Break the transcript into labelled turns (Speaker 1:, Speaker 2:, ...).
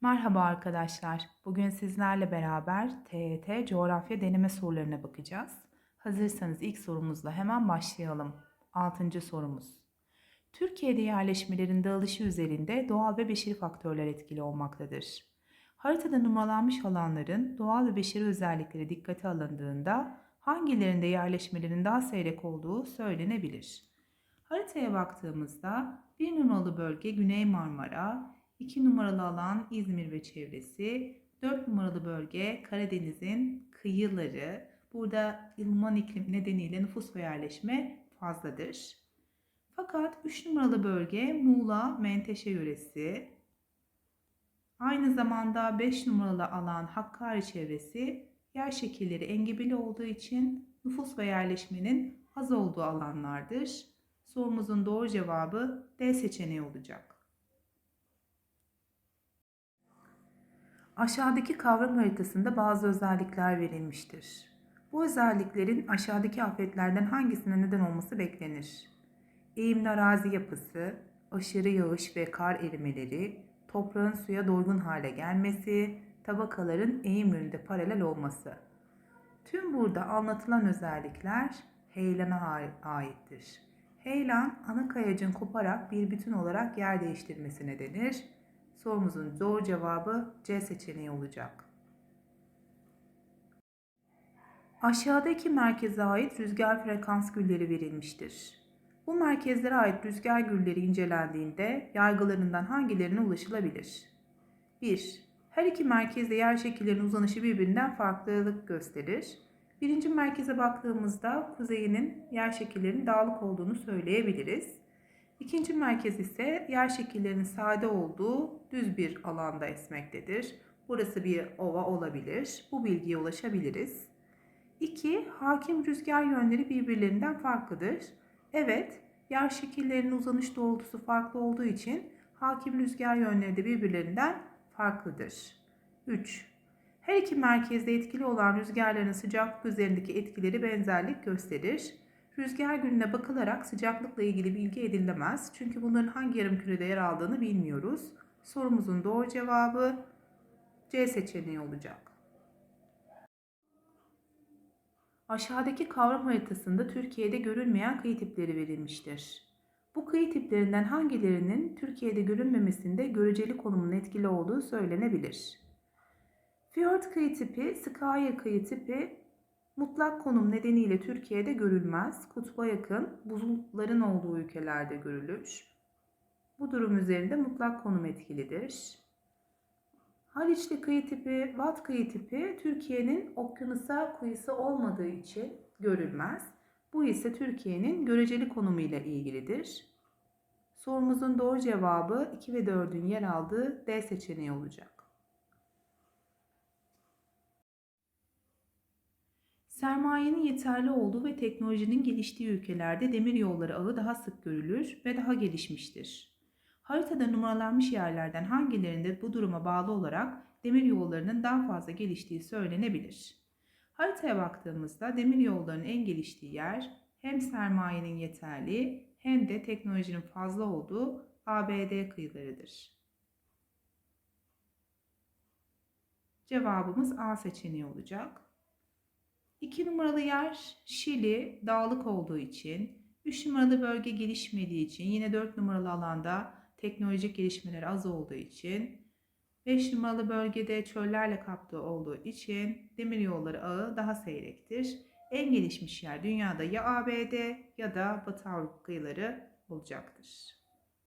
Speaker 1: Merhaba arkadaşlar. Bugün sizlerle beraber TYT coğrafya deneme sorularına bakacağız. Hazırsanız ilk sorumuzla hemen başlayalım. Altıncı sorumuz. Türkiye'de yerleşmelerin dağılışı üzerinde doğal ve beşeri faktörler etkili olmaktadır. Haritada numaralanmış alanların doğal ve beşeri özellikleri dikkate alındığında hangilerinde yerleşmelerin daha seyrek olduğu söylenebilir. Haritaya baktığımızda bir numaralı bölge Güney Marmara, 2 numaralı alan İzmir ve çevresi, 4 numaralı bölge Karadeniz'in kıyıları. Burada ılıman iklim nedeniyle nüfus ve yerleşme fazladır. Fakat 3 numaralı bölge Muğla Menteşe yöresi. Aynı zamanda 5 numaralı alan Hakkari çevresi yer şekilleri engebeli olduğu için nüfus ve yerleşmenin az olduğu alanlardır. Sorumuzun doğru cevabı D seçeneği olacak. Aşağıdaki kavram haritasında bazı özellikler verilmiştir. Bu özelliklerin aşağıdaki afetlerden hangisine neden olması beklenir? Eğimli arazi yapısı, aşırı yağış ve kar erimeleri, toprağın suya doygun hale gelmesi, tabakaların eğim yönünde paralel olması. Tüm burada anlatılan özellikler heyelana aittir. Heyelan, ana kayacın koparak bir bütün olarak yer değiştirmesine denir Sorumuzun doğru cevabı C seçeneği olacak. Aşağıdaki merkeze ait rüzgar frekans gülleri verilmiştir. Bu merkezlere ait rüzgar gülleri incelendiğinde yargılarından hangilerine ulaşılabilir? 1. Her iki merkezde yer şekillerinin uzanışı birbirinden farklılık gösterir. Birinci merkeze baktığımızda kuzeyinin yer şekillerinin dağlık olduğunu söyleyebiliriz. İkinci merkez ise yer şekillerinin sade olduğu düz bir alanda esmektedir. Burası bir ova olabilir. Bu bilgiye ulaşabiliriz. 2. Hakim rüzgar yönleri birbirlerinden farklıdır. Evet, yer şekillerinin uzanış doğrultusu farklı olduğu için hakim rüzgar yönleri de birbirlerinden farklıdır. 3. Her iki merkezde etkili olan rüzgarların sıcaklık üzerindeki etkileri benzerlik gösterir. Rüzgar gününe bakılarak sıcaklıkla ilgili bilgi edilemez. Çünkü bunların hangi yarım kürede yer aldığını bilmiyoruz. Sorumuzun doğru cevabı C seçeneği olacak. Aşağıdaki kavram haritasında Türkiye'de görülmeyen kıyı tipleri verilmiştir. Bu kıyı tiplerinden hangilerinin Türkiye'de görünmemesinde göreceli konumun etkili olduğu söylenebilir. Fiyort kıyı tipi, Skye kıyı tipi Mutlak konum nedeniyle Türkiye'de görülmez. Kutba yakın buzulların olduğu ülkelerde görülür. Bu durum üzerinde mutlak konum etkilidir. Haliçli kıyı tipi, Vat kıyı tipi Türkiye'nin okyanusa kıyısı olmadığı için görülmez. Bu ise Türkiye'nin göreceli konumu ile ilgilidir. Sorumuzun doğru cevabı 2 ve 4'ün yer aldığı D seçeneği olacak. Sermayenin yeterli olduğu ve teknolojinin geliştiği ülkelerde demir yolları ağı daha sık görülür ve daha gelişmiştir. Haritada numaralanmış yerlerden hangilerinde bu duruma bağlı olarak demir yollarının daha fazla geliştiği söylenebilir. Haritaya baktığımızda demir yollarının en geliştiği yer hem sermayenin yeterli hem de teknolojinin fazla olduğu ABD kıyılarıdır. Cevabımız A seçeneği olacak. 2 numaralı yer Şili dağlık olduğu için, 3 numaralı bölge gelişmediği için, yine 4 numaralı alanda teknolojik gelişmeler az olduğu için, 5 numaralı bölgede çöllerle kaplı olduğu için demir yolları ağı daha seyrektir. En gelişmiş yer dünyada ya ABD ya da Batı Avrupa kıyıları olacaktır.